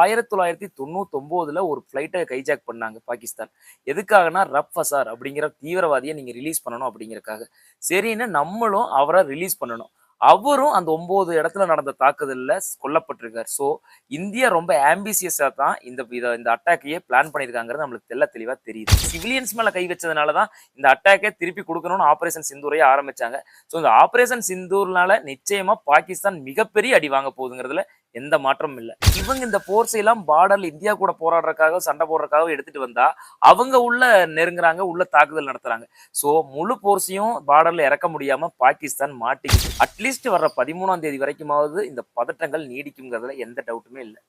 ஆயிரத்தி தொள்ளாயிரத்தி தொண்ணூத்தொம்போதுல ஒரு ஃப்ளைட்டை கைஜாக் பண்ணாங்க பாகிஸ்தான். எதுக்காகனா ரப் ஃபசார் அப்படிங்கிற தீவிரவாதியை நீங்க ரிலீஸ் பண்ணணும் அப்படிங்கறக்காக. சரின்னு நம்மளும் அவரை ரிலீஸ் பண்ணணும். அவரும் அந்த ஒன்பது இடத்துல நடந்த தாக்குதலில் கொல்லப்பட்டிருக்கார். ஸோ இந்தியா ரொம்ப ஆம்பிசியஸாக தான் இந்த இதை இந்த அட்டாக்கையே பிளான் பண்ணியிருக்காங்கிறது நம்மளுக்கு தெல்ல தெளிவாக தெரியுது. சிவிலியன்ஸ் மேலே கை வச்சதுனால தான் இந்த அட்டாக்கை திருப்பி கொடுக்கணும்னு ஆப்ரேஷன் சிந்தூரையே ஆரம்பித்தாங்க ஸோ இந்த ஆப்ரேஷன் சிந்தூர்னால நிச்சயமாக பாகிஸ்தான் மிகப்பெரிய அடி வாங்க போகுதுங்கிறதுல எந்த மாற்றமும் இல்லை. இவங்க இந்த போர்ஸ் எல்லாம் பார்டர்ல இந்தியா கூட போராடுறதுக்காக சண்டை போடுறதுக்காக எடுத்துட்டு வந்தா அவங்க உள்ள நெருங்குறாங்க உள்ள தாக்குதல் நடத்துறாங்க. ஸோ முழு போர்ஸையும் பார்டர்ல இறக்க முடியாம பாகிஸ்தான் மாட்டிக்கிச்சு. அட்லீஸ்ட் வர்ற பதிமூணாம் தேதி வரைக்குமாவது இந்த பதட்டங்கள் நீடிக்குங்கிறதுல எந்த டவுட்டுமே இல்லை.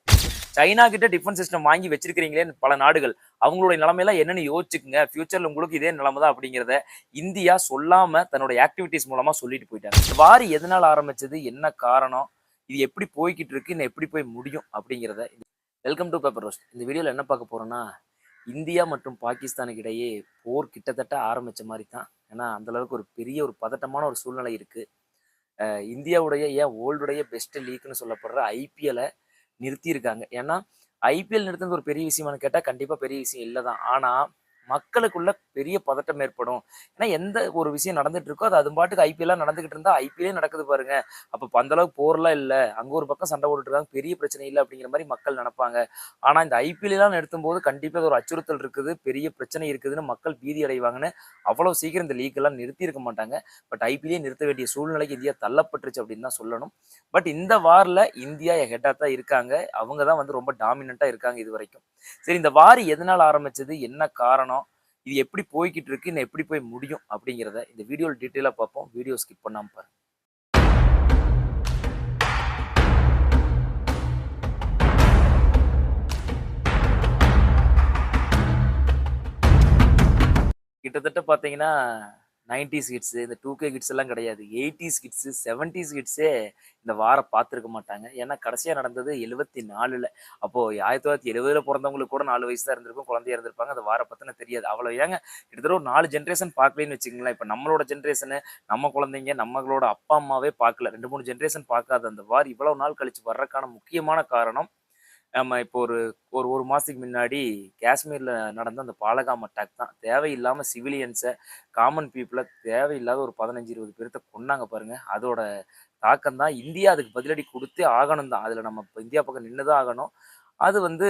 சைனா கிட்ட டிஃபென்ஸ் சிஸ்டம் வாங்கி வச்சிருக்கிறீங்களே பல நாடுகள். அவங்களுடைய நிலைமையெல்லாம் என்னன்னு யோசிச்சுக்குங்க. ஃபியூச்சர்ல உங்களுக்கு இதே நிலைமை தான் அப்படிங்கிறத இந்தியா சொல்லாம தன்னுடைய ஆக்டிவிட்டிஸ் மூலமா சொல்லிட்டு போயிட்டாங்க. இந்த வாரி எதனால ஆரம்பிச்சது? என்ன காரணம்? இது எப்படி போய்கிட்டு இருக்கு இன்னும் எப்படி போய் முடியும் அப்படிங்கிறத வெல்கம் டு பேப்பர் ரோஸ்ட் இந்த வீடியோவில் என்ன பார்க்க போகிறோன்னா இந்தியா மற்றும் பாகிஸ்தானுக்கு இடையே போர் கிட்டத்தட்ட ஆரம்பிச்ச மாதிரி தான். ஏன்னா அந்த அளவுக்கு ஒரு பெரிய ஒரு பதட்டமான ஒரு சூழ்நிலை இருக்குது இந்தியாவுடைய ஏன் வேர்ல்டுடைய பெஸ்ட் லீக்னு சொல்லப்படுற ஐபிஎலை நிறுத்தியிருக்காங்க. ஏன்னா ஐபிஎல் நிறுத்தினது ஒரு பெரிய விஷயமானு கேட்டால் கண்டிப்பாக பெரிய விஷயம் இல்லை தான் ஆனால் மக்களுக்குள்ள பெரிய பதட்டம் ஏற்படும். ஏன்னா எந்த ஒரு விஷயம் நடந்துட்டு இருக்கோ அது அது பாட்டுக்கு ஐபிஎல்லாம் நடந்துகிட்டு இருந்தா ஐபிஎல்லே நடக்குது பாருங்க. அப்போ அந்த அளவுக்கு போர்லாம் இல்லை. அங்கே ஒரு பக்கம் சண்டை போட்டுட்டு இருக்காங்க பெரிய பிரச்சனை இல்லை அப்படிங்கிற மாதிரி மக்கள் நினைப்பாங்க. ஆனால் இந்த ஐபிஎல் எல்லாம் நிறுத்தும் போது கண்டிப்பாக அது ஒரு அச்சுறுத்தல் இருக்குது. பெரிய பிரச்சனை இருக்குதுன்னு மக்கள் பீதி அடைவாங்கன்னு அவ்வளோ சீக்கிரம் இந்த லீக் எல்லாம் நிறுத்தி இருக்க மாட்டாங்க. பட் ஐபிஎல்லே நிறுத்த வேண்டிய சூழ்நிலைக்கு இந்தியா தள்ளப்பட்டுருச்சு அப்படின்னு தான் சொல்லணும். பட் இந்த வாரில் இந்தியா ஹெட்டாக தான் இருக்காங்க. அவங்க தான் வந்து ரொம்ப டாமினண்ட்டாக இருக்காங்க இது வரைக்கும். சரி இந்த வார் எதனால் ஆரம்பிச்சது? என்ன காரணம்? இது எப்படி போய்கிட்டு இருக்கு இன்னும் எப்படி போய் முடியும் அப்படிங்கிறத இந்த வீடியோவில் டீட்டெயிலாக பார்ப்போம். வீடியோ ஸ்கிப் பண்ணாம பாருங்கள் கிட்டத்தட்ட பார்த்தீங்கன்னா நைன்டிஸ் கிட்ஸு இந்த டூ கே கிட்ஸ் எல்லாம் கிடையாது. எயிட்டிஸ் கிட்ஸு செவன்டிஸ் கிட்ஸே இந்த வாரம் பார்த்துருக்க மாட்டாங்க. ஏன்னா கடைசியாக நடந்தது எழுபத்தி நாலில் அப்போது ஆயிரத்தி தொள்ளாயிரத்தி எழுபதில் பிறந்தவங்களுக்கு கூட நாலு வயசு தான் இருந்திருக்கும். குழந்தையாக இருந்திருப்பாங்க. அந்த வார பற்றின தெரியாது. அவ்வளோ ஏங்க கிட்டத்தட்ட ஒரு நாலு ஜென்ரேஷன் பார்க்கலன்னு வச்சுக்கோங்களேன். இப்போ நம்மளோட ஜென்ரேஷனு நம்ம குழந்தைங்க நம்மளோட அப்பா அம்மாவே பார்க்கல. ரெண்டு மூணு ஜென்ரேஷன் பார்க்காத அந்த வார் இவ்வளோ நாள் கழித்து வர்றதுக்கான முக்கியமான காரணம் நம்ம இப்போ ஒரு ஒரு ஒரு மாதத்துக்கு முன்னாடி காஷ்மீரில் நடந்த அந்த பாலகாம் அட்டாக் தான். தேவையில்லாமல் சிவிலியன்ஸை காமன் பீப்புளை தேவையில்லாத ஒரு பதினஞ்சு இருபது பேர்த்த கொன்னாங்க பாருங்கள் அதோட தாக்கம் தான் இந்தியா அதுக்கு பதிலடி கொடுத்தே ஆகணும் தான். அதில் நம்ம இப்போ இந்தியா பக்கம் நின்று தான் ஆகணும். அது வந்து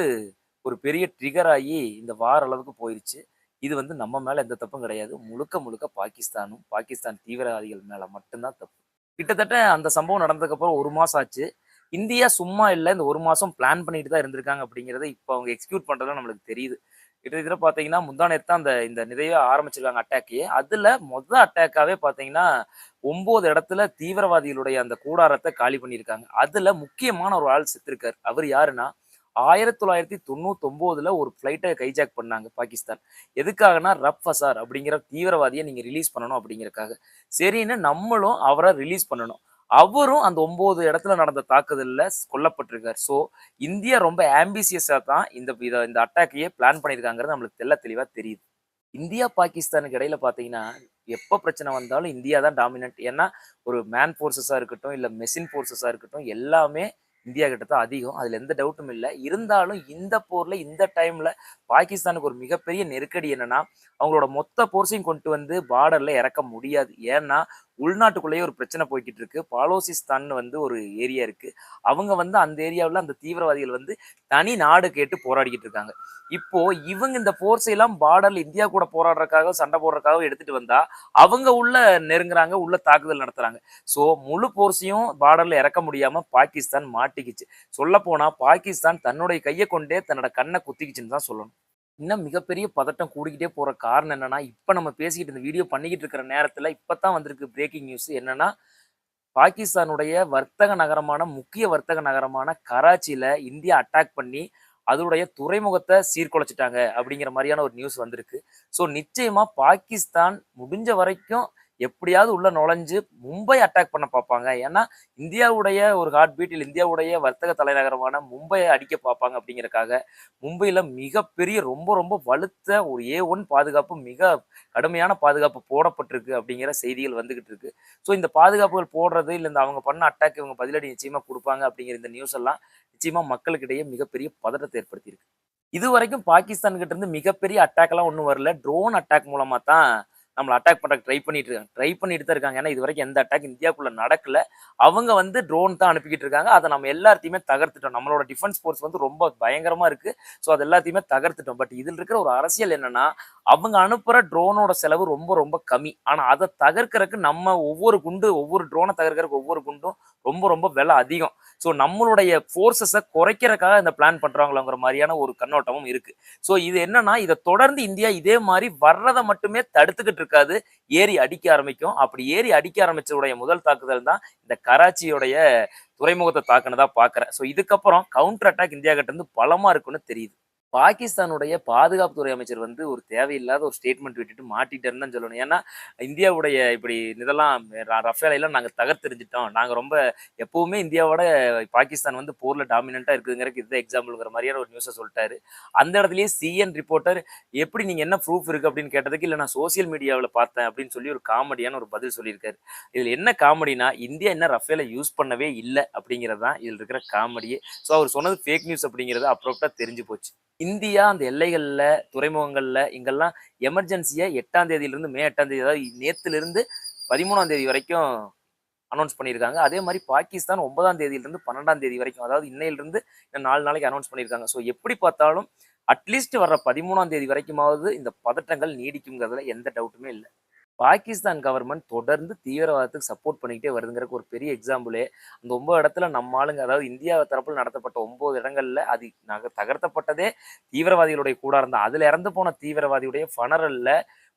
ஒரு பெரிய ட்ரிகர் ஆகி இந்த வார அளவுக்கு போயிடுச்சு இது வந்து நம்ம மேலே எந்த தப்பும் கிடையாது. முழுக்க முழுக்க பாகிஸ்தானும் பாகிஸ்தான் தீவிரவாதிகள் மேலே மட்டும்தான் தப்பு. கிட்டத்தட்ட அந்த சம்பவம் நடந்ததுக்கப்புறம் ஒரு மாதம் ஆச்சு. இந்தியா சும்மா இல்லை இந்த ஒரு மாதம் பிளான் பண்ணிட்டு தான் இருந்திருக்காங்க அப்படிங்கிறத இப்போ அவங்க எக்ஸிக்யூட் பண்ணுறதுலாம் நம்மளுக்கு தெரியுது. கிட்டத்தட்ட பார்த்தீங்கன்னா முந்தா தான் அந்த இந்த நிறைய ஆரம்பிச்சிருக்காங்க அட்டாக்கே அதில் மொதல் அட்டாக்காவே பார்த்தீங்கன்னா ஒம்பது இடத்துல தீவிரவாதிகளுடைய அந்த கூடாரத்தை காலி பண்ணியிருக்காங்க. அதில் முக்கியமான ஒரு ஆள் செத்துருக்கார். அவர் யாருன்னா ஆயிரத்தி தொள்ளாயிரத்தி தொண்ணூத்தொம்போதுல ஒரு ஃப்ளைட்டை கைஜாக் பண்ணாங்க பாகிஸ்தான். எதுக்காகனா ரப் ஃபசார் அப்படிங்கிற தீவிரவாதியை நீங்கள் ரிலீஸ் பண்ணணும் அப்படிங்கிறக்காக. சரின்னு நம்மளும் அவரை ரிலீஸ் பண்ணணும். அவரும் அந்த ஒன்பது இடத்துல நடந்த தாக்குதலில் கொல்லப்பட்டிருக்கார். ஸோ இந்தியா ரொம்ப ஆம்பிசியஸாக தான் இந்த இதை இந்த அட்டாக்கையே பிளான் பண்ணியிருக்காங்கிறது நம்மளுக்கு தெல்ல தெளிவாக தெரியுது. இந்தியா பாகிஸ்தானுக்கு இடையில பார்த்தீங்கன்னா எப்போ பிரச்சனை வந்தாலும் இந்தியா தான் டாமினன்ட் ஏன்னா ஒரு மேன் ஃபோர்ஸஸாக இருக்கட்டும் இல்லை மெஷின் ஃபோர்ஸஸாக இருக்கட்டும் எல்லாமே இந்தியா கிட்ட தான் அதிகம். அதில் எந்த டவுட்டும் இல்லை. இருந்தாலும் இந்த போரில் இந்த டைமில் பாகிஸ்தானுக்கு ஒரு மிகப்பெரிய நெருக்கடி என்னன்னா அவங்களோட மொத்த போர்ஸையும் கொண்டு வந்து பார்டரில் இறக்க முடியாது. ஏன்னா உள்நாட்டுக்குள்ளேயே ஒரு பிரச்சனை போய்கிட்டு இருக்கு பாலோசிஸ்தான் வந்து ஒரு ஏரியா இருக்கு. அவங்க வந்து அந்த ஏரியாவில் அந்த தீவிரவாதிகள் வந்து தனி நாடு கேட்டு போராடிக்கிட்டு இருக்காங்க இப்போ இவங்க இந்த போர்ஸ் எல்லாம் பார்டர்ல இந்தியா கூட போராடுறதுக்காக சண்டை போடுறதுக்காக எடுத்துட்டு வந்தா அவங்க உள்ள நெருங்குறாங்க உள்ள தாக்குதல் நடத்துறாங்க. ஸோ முழு போர்ஸையும் பார்டர்ல இறக்க முடியாம பாகிஸ்தான் மாட்டிக்கிச்சு. சொல்ல போனா பாகிஸ்தான் தன்னுடைய கையை கொண்டே தன்னோட கண்ணை குத்திக்கிச்சுன்னு தான் சொல்லணும். இன்னும் மிகப்பெரிய பதட்டம் கூடிக்கிட்டே போகிற காரணம் என்னென்னா இப்போ நம்ம பேசிக்கிட்டு இந்த வீடியோ பண்ணிக்கிட்டு இருக்கிற நேரத்தில் இப்போ தான் வந்திருக்கு பிரேக்கிங் நியூஸ் என்னென்னா பாகிஸ்தானுடைய வர்த்தக நகரமான முக்கிய வர்த்தக நகரமான கராச்சியில் இந்தியா அட்டாக் பண்ணி அதனுடைய துறைமுகத்தை சீர்குலைச்சிட்டாங்க அப்படிங்கிற மாதிரியான ஒரு நியூஸ் வந்திருக்கு. ஸோ நிச்சயமாக பாகிஸ்தான் முடிஞ்ச வரைக்கும் எப்படியாவது உள்ள நுழைஞ்சு மும்பை அட்டாக் பண்ண பார்ப்பாங்க. ஏன்னா இந்தியாவுடைய ஒரு ஹார்ட் பீட்டில் இந்தியாவுடைய வர்த்தக தலைநகரமான மும்பையை அடிக்க பார்ப்பாங்க அப்படிங்கிறக்காக மும்பையில் மிகப்பெரிய ரொம்ப ரொம்ப வலுத்த ஒரு ஏ ஒன் பாதுகாப்பு மிக கடுமையான பாதுகாப்பு போடப்பட்டிருக்கு அப்படிங்கிற செய்திகள் வந்துகிட்டு இருக்கு. ஸோ இந்த பாதுகாப்புகள் போடுறது இல்லை இந்த அவங்க பண்ண அட்டாக் இவங்க பதிலடி நிச்சயமாக கொடுப்பாங்க அப்படிங்கிற இந்த நியூஸ் எல்லாம் நிச்சயமாக மக்களுக்கிடையே மிகப்பெரிய பதட்டத்தை ஏற்படுத்தியிருக்கு. இது வரைக்கும் பாகிஸ்தான் கிட்ட இருந்து மிகப்பெரிய அட்டாக் எல்லாம் ஒன்றும் வரல. ட்ரோன் அட்டாக் மூலமா தான் நம்மளை அட்டாக் பண்ண ட்ரை பண்ணிட்டு இருக்காங்க. ட்ரை பண்ணிட்டு தான் இருக்காங்க. ஏன்னா இது வரைக்கும் எந்த அட்டாக் இந்தியாவுக்குள்ளே நடக்கல. அவங்க வந்து ட்ரோன் தான் அனுப்பிக்கிட்டு இருக்காங்க. அதை நம்ம எல்லாத்தையுமே தகர்த்துட்டோம். நம்மளோட டிஃபென்ஸ் ஃபோர்ஸ் வந்து ரொம்ப பயங்கரமாக இருக்குது ஸோ அது எல்லாத்தையுமே தகர்த்துட்டோம். பட் இதில் இருக்கிற ஒரு அரசியல் என்னன்னா அவங்க அனுப்புகிற ட்ரோனோட செலவு ரொம்ப ரொம்ப கம்மி. ஆனால் அதை தகர்க்கறதுக்கு நம்ம ஒவ்வொரு குண்டு ஒவ்வொரு ட்ரோனை தகர்க்கறதுக்கு ஒவ்வொரு குண்டும் ரொம்ப ரொம்ப விலை அதிகம். ஸோ நம்மளுடைய ஃபோர்ஸஸை குறைக்கிறதுக்காக இந்த பிளான் பண்ணுறாங்களாங்கிற மாதிரியான ஒரு கண்ணோட்டமும் இருக்குது ஸோ இது என்னன்னா இதை தொடர்ந்து இந்தியா இதே மாதிரி வர்றதை மட்டுமே தடுத்துக்கிட்டு இருக்காது. ஏறி அடிக்க ஆரம்பிக்கும். அப்படி ஏறி அடிக்க ஆரம்பிச்சதுடைய முதல் தாக்குதல் தான் இந்த கராச்சியோடைய துறைமுகத்தை தாக்குனதா பார்க்குறேன். ஸோ இதுக்கப்புறம் கவுண்டர் அட்டாக் இந்தியா கிட்ட இருந்து பலமாக இருக்குன்னு தெரியுது. பாகிஸ்தானுடைய பாதுகாப்புத்துறை அமைச்சர் வந்து ஒரு தேவையில்லாத ஒரு ஸ்டேட்மெண்ட் விட்டுட்டு மாட்டிட்டேன்னு தான் சொல்லணும். ஏன்னா இந்தியாவுடைய இப்படி இதெல்லாம் ரஃபேலையெல்லாம் எல்லாம் நாங்கள் தகர்த்தெறிஞ்சிட்டோம். நாங்கள் ரொம்ப எப்பவுமே இந்தியாவோட பாகிஸ்தான் வந்து போரில் டாமினண்ட்டாக இருக்குதுங்கிறக்கு இதுதான் எக்ஸாம்பிள்ங்கிற மாதிரியான ஒரு நியூஸை சொல்லிட்டாரு. அந்த இடத்துலயே சிஎன் ரிப்போர்ட்டர் எப்படி நீங்கள் என்ன ப்ரூஃப் இருக்குது அப்படின்னு கேட்டதுக்கு இல்லை நான் சோசியல் மீடியாவில் பார்த்தேன். அப்படின்னு சொல்லி ஒரு காமெடியான ஒரு பதில் சொல்லியிருக்காரு. இதில் என்ன காமெடினா இந்தியா என்ன ரஃபேலை யூஸ் பண்ணவே இல்லை. அப்படிங்கிறது தான் இதில் இருக்கிற காமெடியே ஸோ அவர் சொன்னது ஃபேக் நியூஸ் அப்படிங்கிறது அப்ரோப்டாக தெரிஞ்சு போச்சு. இந்தியா அந்த எல்லைகளில் துறைமுகங்களில் இங்கெல்லாம் எமர்ஜென்சியை எட்டாம் தேதியிலிருந்து மே எட்டாம் தேதி அதாவது நேற்றுலேருந்து பதிமூணாம் தேதி வரைக்கும் அனௌன்ஸ் பண்ணியிருக்காங்க. அதே மாதிரி பாகிஸ்தான் ஒன்பதாம் தேதியிலிருந்து பன்னெண்டாம் தேதி வரைக்கும் அதாவது இன்னையிலிருந்து நாலு நாளைக்கு அனௌன்ஸ் பண்ணியிருக்காங்க. ஸோ எப்படி பார்த்தாலும் அட்லீஸ்ட் வர்ற பதிமூணாம் தேதி வரைக்குமாவது இந்த பதட்டங்கள் நீடிக்குங்கிறதுல எந்த டவுட்டுமே இல்லை. பாகிஸ்தான் கவர்மெண்ட் தொடர்ந்து தீவிரவாதத்துக்கு சப்போர்ட் பண்ணிக்கிட்டே வருதுங்கிறக்கு ஒரு பெரிய எக்ஸாம்பிளே அந்த ஒன்பது இடத்துல நம்ம ஆளுங்க அதாவது இந்தியா தரப்பில் நடத்தப்பட்ட ஒன்பது இடங்கள்ல அது நக தகர்த்தப்பட்டதே தீவிரவாதிகளுடைய கூடாரம் தான் அதில் இறந்து போன தீவிரவாதியுடைய ஃபனரல்ல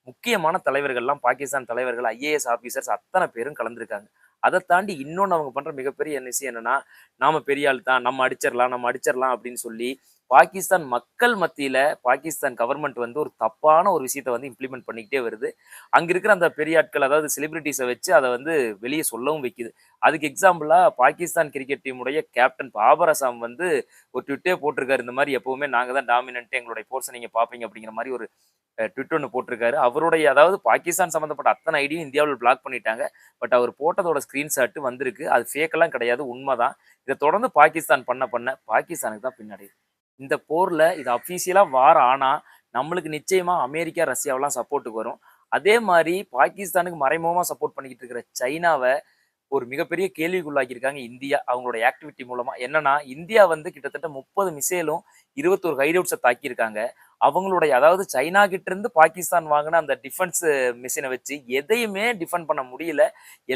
முக்கியமான தலைவர்கள்லாம் பாகிஸ்தான் தலைவர்கள் ஐஏஎஸ் ஆஃபீஸர்ஸ் அத்தனை பேரும் கலந்துருக்காங்க. அதை தாண்டி இன்னொன்று அவங்க பண்ணுற மிகப்பெரிய என்ன விஷயம் என்னென்னா நாம் பெரிய ஆள் தான் நம்ம அடிச்சிடலாம் நம்ம அடிச்சிடலாம் அப்படின்னு சொல்லி பாகிஸ்தான் மக்கள் மத்தியில் பாகிஸ்தான் கவர்மெண்ட் வந்து ஒரு தப்பான ஒரு விஷயத்தை வந்து இம்ப்ளிமெண்ட் பண்ணிக்கிட்டே வருது. அங்கே இருக்கிற அந்த பெரிய ஆட்கள் அதாவது செலிபிரிட்டிஸை வச்சு அதை வந்து வெளியே சொல்லவும் வைக்குது. அதுக்கு எக்ஸாம்பிளாக பாகிஸ்தான் கிரிக்கெட் டீமுடைய கேப்டன் பாபர் அசாம் வந்து ஒரு ட்விட்டே போட்டிருக்காரு. இந்த மாதிரி எப்போவுமே நாங்கள் தான் டாமினன்ட் எங்களுடைய போர்ஸை நீங்கள் பார்ப்பீங்க அப்படிங்கிற மாதிரி ஒரு ட்விட் ஒன்று போட்டிருக்காரு. அவருடைய அதாவது பாகிஸ்தான் சம்மந்தப்பட்ட அத்தனை ஐடியும் இந்தியாவில் பிளாக் பண்ணிட்டாங்க. பட் அவர் போட்டதோட ஸ்க்ரீன்ஷாட்டு வந்திருக்கு. அது ஃபேக்கெல்லாம் கிடையாது உண்மைதான். இதை தொடர்ந்து பாகிஸ்தான் பண்ண பண்ண பாகிஸ்தானுக்கு தான் பின்னாடி இந்த போரில் இது அஃபீஷியலாக வார் ஆனால் நம்மளுக்கு நிச்சயமாக அமெரிக்கா ரஷ்யாவெலாம் சப்போர்ட்டுக்கு வரும். அதே மாதிரி பாகிஸ்தானுக்கு மறைமுகமாக சப்போர்ட் பண்ணிக்கிட்டு இருக்கிற சைனாவை ஒரு மிகப்பெரிய கேள்விக்குள்ளாக்கியிருக்காங்க இந்தியா அவங்களோட ஆக்டிவிட்டி மூலமா. என்னன்னா இந்தியா வந்து கிட்டத்தட்ட முப்பது மிசைலும் இருபத்தோரு ஹைடவுட்ஸை தாக்கியிருக்காங்க. அவங்களுடைய அதாவது சைனா கிட்ட இருந்து பாகிஸ்தான் வாங்கின அந்த டிஃபென்ஸ் மிஷினை வச்சு எதையுமே டிஃபெண்ட் பண்ண முடியல.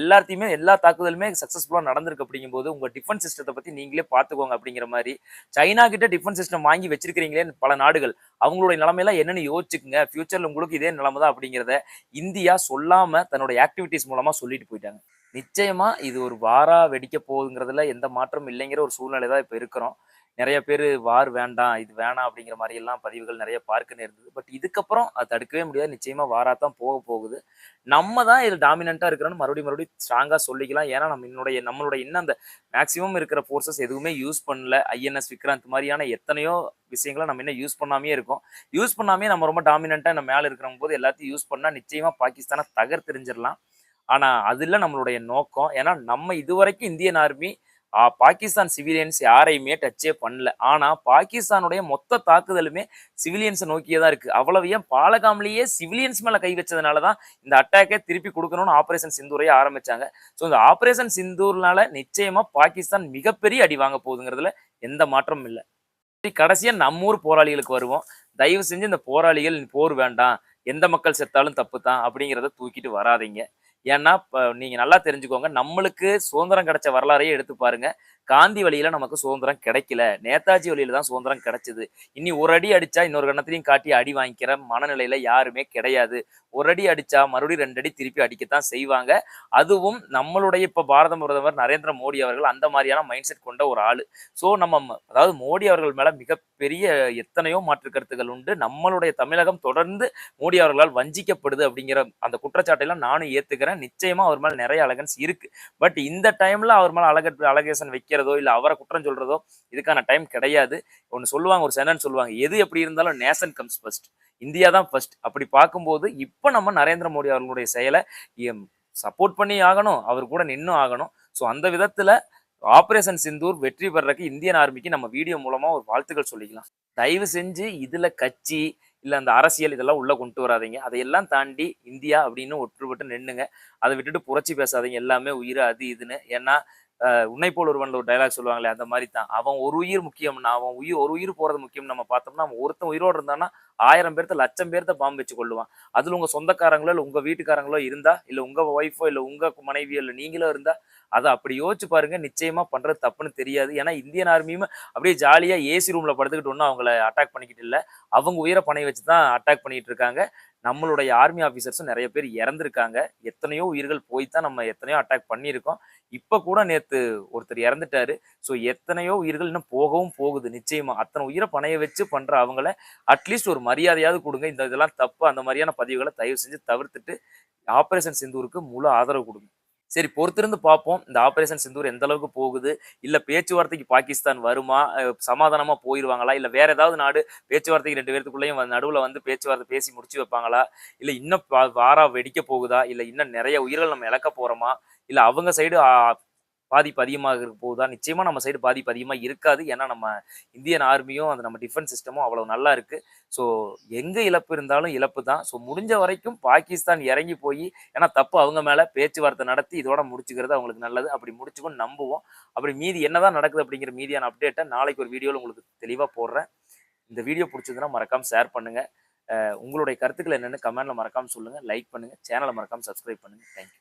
எல்லாத்தையுமே எல்லா தாக்குதலுமே சக்ஸஸ்ஃபுல்லாக நடந்திருக்கு அப்படிங்கும்போது உங்கள் டிஃபென்ஸ் சிஸ்டத்தை பற்றி நீங்களே பார்த்துக்கோங்க அப்படிங்கிற மாதிரி. சைனா கிட்ட டிஃபென்ஸ் சிஸ்டம் வாங்கி வச்சிருக்கிறீங்களே பல நாடுகள். அவங்களுடைய நிலைமையெல்லாம் என்னன்னு யோசிச்சுக்குங்க. ஃபியூச்சரில் உங்களுக்கு இதே நிலைமை தான் அப்படிங்கிறத இந்தியா சொல்லாமல் தன்னோட ஆக்டிவிட்டிஸ் மூலமாக சொல்லிட்டு போயிட்டாங்க. நிச்சயமா இது ஒரு வாரா வெடிக்க போகுதுங்கிறதுல எந்த மாற்றமும் இல்லைங்கிற ஒரு சூழ்நிலை தான் இப்போ இருக்கிறோம். நிறைய பேர் வார் வேண்டாம் இது வேணாம் அப்படிங்கிற மாதிரி எல்லாம் பதிவுகள் நிறைய பார்க்க நேர்ந்தது பட் இதுக்கப்புறம் அது தடுக்கவே முடியாது. நிச்சயமா வாரா தான் போக போகுது. நம்ம தான் இது டாமினண்டா இருக்கிறோம்னு மறுபடியும் மறுபடியும் ஸ்ட்ராங்காக சொல்லிக்கலாம். ஏன்னா நம்ம என்னுடைய நம்மளுடைய இன்னும் அந்த மேக்ஸிமம் இருக்கிற ஃபோர்ஸஸ் எதுவுமே யூஸ் பண்ணல. ஐஎன்எஸ் விக்ராந்த் மாதிரியான எத்தனையோ விஷயங்களை நம்ம இன்னும் யூஸ் பண்ணாமே இருக்கோம். யூஸ் பண்ணாமே நம்ம ரொம்ப டாமினண்ட்டாக நம்ம மேலே இருக்கிற போது எல்லாத்தையும் யூஸ் பண்ணால் நிச்சயமாக பாகிஸ்தானை தகர்த்தெறிஞ்சிடலாம் ஆனால் அதில் நம்மளுடைய நோக்கம் ஏன்னா நம்ம இதுவரைக்கும் இந்தியன் ஆர்மி பாகிஸ்தான் சிவிலியன்ஸ் யாரையுமே டச்சே பண்ணல. ஆனால் பாகிஸ்தானுடைய மொத்த தாக்குதலுமே சிவிலியன்ஸை நோக்கியே தான் இருக்குது அவ்வளவு ஏன் சிவிலியன்ஸ் மேலே கை வச்சதுனால தான் இந்த அட்டாக்கை திருப்பி கொடுக்கணும்னு ஆப்ரேஷன் சிந்தூரையே ஆரம்பித்தாங்க ஸோ இந்த ஆப்ரேஷன் சிந்தூர்னால நிச்சயமாக பாகிஸ்தான் மிகப்பெரிய அடி வாங்க போகுதுங்கிறதுல எந்த மாற்றமும் இல்லை. சரி, நம்ம ஊர் போராளிகளுக்கு வருவோம். தயவு செஞ்சு இந்த போராளிகள் போர் வேண்டாம். எந்த மக்கள் செத்தாலும் தப்பு தான் அப்படிங்கிறத தூக்கிட்டு வராதீங்க. ஏன்னா இப்ப நீங்க நல்லா தெரிஞ்சுக்கோங்க நம்மளுக்கு சுதந்திரம் கிடைச்ச வரலாறையே எடுத்து பாருங்க. காந்தி வழியில நமக்கு சுதந்திரம் கிடைக்கல. நேதாஜி வழியில தான் சுதந்திரம் கிடைச்சது. இனி ஒரு அடி அடிச்சா இன்னொரு கணத்திலையும் காட்டி அடி வாங்கிக்கிற மனநிலையில யாருமே கிடையாது. ஒரு அடி அடிச்சா மறுபடியும் ரெண்டு அடி திருப்பி அடிக்கத்தான் செய்வாங்க. அதுவும் நம்மளுடைய இப்ப பாரத பிரதமர் நரேந்திர மோடி அவர்கள் அந்த மாதிரியான மைண்ட் செட் கொண்ட ஒரு ஆளு. ஸோ நம்ம அதாவது மோடி அவர்கள் மேல மிகப்பெரிய எத்தனையோ மாற்று கருத்துக்கள் உண்டு. நம்மளுடைய தமிழகம் தொடர்ந்து மோடி அவர்களால் வஞ்சிக்கப்படுது அப்படிங்கிற அந்த குற்றச்சாட்டை எல்லாம் நானும் ஏத்துக்கிறேன். பாக்குறேன் நிச்சயமா அவர் மேல நிறைய அலகன்ஸ் இருக்கு. பட் இந்த டைம்ல அவர் மேல அலக அலகேஷன் வைக்கிறதோ இல்ல அவரை குற்றம் சொல்றதோ இதுக்கான டைம் கிடையாது. ஒன்னு சொல்லுவாங்க ஒரு சென்டென்ஸ் சொல்லுவாங்க எது எப்படி இருந்தாலும் நேஷன் கம்ஸ் ஃபர்ஸ்ட் இந்தியா தான் ஃபர்ஸ்ட் அப்படி பார்க்கும்போது இப்போ நம்ம நரேந்திர மோடி அவர்களுடைய செயலை சப்போர்ட் பண்ணி ஆகணும். அவர் கூட நின்னும் ஆகணும். ஸோ அந்த விதத்துல ஆபரேஷன் சிந்தூர் வெற்றி பெறறதுக்கு இந்தியன் ஆர்மிக்கு நம்ம வீடியோ மூலமாக ஒரு வாழ்த்துக்கள் சொல்லிக்கலாம். தயவு செஞ்சு இதுல கட்சி இல்லை அந்த அரசியல் இதெல்லாம் உள்ளே கொண்டு வராதீங்க. அதையெல்லாம் தாண்டி இந்தியா அப்படின்னு ஒற்றுப்பட்டு நின்னுங்க. அதை விட்டுட்டு புரட்சி பேசாதீங்க. எல்லாமே உயிர் அது இதுன்னு. ஏன்னா உன்னை போல் ஒருவன் ஒரு டைலாக் சொல்லுவாங்களே அந்த மாதிரி தான். அவன் ஒரு உயிர் முக்கியம்னா அவன் உயிர் ஒரு உயிர் போகிறது முக்கியம் நம்ம பார்த்தோம்னா அவன் ஒருத்தன் உயிரோடு இருந்தானா ஆயிரம் பேர்த்த லட்சம் பேர்த்த பாம்பு வச்சு கொள்ளுவான் அதில் உங்கள் சொந்தக்காரங்களோ இல்லை உங்கள் வீட்டுக்காரங்களோ இருந்தா இல்லை உங்க ஒய்ஃபோ இல்லை உங்க மனைவியோ இல்லை நீங்களோ இருந்தா அதை அப்படி யோசிச்சு பாருங்க. நிச்சயமா பண்றது தப்புன்னு தெரியாது. ஏன்னா இந்தியன் ஆர்மியும் அப்படியே ஜாலியாக ஏசி ரூமில் படுத்துக்கிட்டு ஒன்றும் அவங்கள அட்டாக் பண்ணிக்கிட்டு இல்லை. அவங்க உயிரை பணைய வச்சு தான் அட்டாக் பண்ணிட்டு இருக்காங்க. நம்மளுடைய ஆர்மி ஆஃபீஸர்ஸும் நிறைய பேர் இறந்துருக்காங்க. எத்தனையோ உயிர்கள் போய் தான் நம்ம எத்தனையோ அட்டாக் பண்ணியிருக்கோம். இப்போ கூட நேற்று ஒருத்தர் இறந்துட்டாரு. ஸோ எத்தனையோ உயிர்கள் இன்னும் போகவும் போகுது. நிச்சயமா அத்தனை உயிரை பணைய வச்சு பண்ற அவங்கள அட்லீஸ்ட் ஒரு மரியாதையாவது கொடுங்க. இந்த இதெல்லாம் தப்பு. அந்த மாதிரியான பதிவுகளை தயவு செஞ்சு தவிர்த்துட்டு ஆப்ரேஷன் சிந்தூருக்கு முழு ஆதரவு கொடுங்க. சரி பொறுத்திருந்து பார்ப்போம். இந்த ஆப்ரேஷன் சிந்தூர் எந்த அளவுக்கு போகுது? இல்லை பேச்சுவார்த்தைக்கு பாகிஸ்தான் வருமா? சமாதானமாக போயிடுவாங்களா இல்லை வேற ஏதாவது நாடு பேச்சுவார்த்தைக்கு ரெண்டு பேர்த்துக்குள்ளேயும் வந்து வந்து பேச்சுவார்த்தை பேசி முடிச்சு வைப்பாங்களா? இல்லை இன்னும் வாரா வெடிக்க போகுதா? இல்லை இன்னும் நிறைய உயிர்கள் நம்ம இழக்க போகிறோமா இல்லை அவங்க சைடு பாதிப்பு அதிகமாக இருக்க போகுதா நிச்சயமாக நம்ம சைடு பாதிப்பு அதிகமாக இருக்காது. ஏன்னா நம்ம இந்தியன் ஆர்மியும் அந்த நம்ம டிஃபென்ஸ் சிஸ்டமும் அவ்வளோ நல்லா இருக்குது ஸோ எங்கே இழப்பு இருந்தாலும் இழப்பு தான். ஸோ முடிஞ்ச வரைக்கும் பாகிஸ்தான் இறங்கி போய் ஏன்னா தப்பு அவங்க மேலே பேச்சுவார்த்தை நடத்தி இதோட முடிச்சுக்கிறது அவங்களுக்கு நல்லது. அப்படி முடிச்சுக்கும் நம்புவோம். அப்படி மீதி என்னதான் நடக்குது அப்படிங்கிற மீதியான அப்டேட்டை நாளைக்கு ஒரு வீடியோவில் உங்களுக்கு தெளிவாக போடுறேன். இந்த வீடியோ பிடிச்சதுன்னா மறக்காமல் ஷேர் பண்ணுங்க. உங்களுடைய கருத்துக்கள் என்னென்னு கமெண்ட்ல மறக்காமல் சொல்லுங்கள் லைக் பண்ணுங்கள் சேனலை மறக்காமல் சப்ஸ்கிரைப் பண்ணுங்க. தேங்க்யூ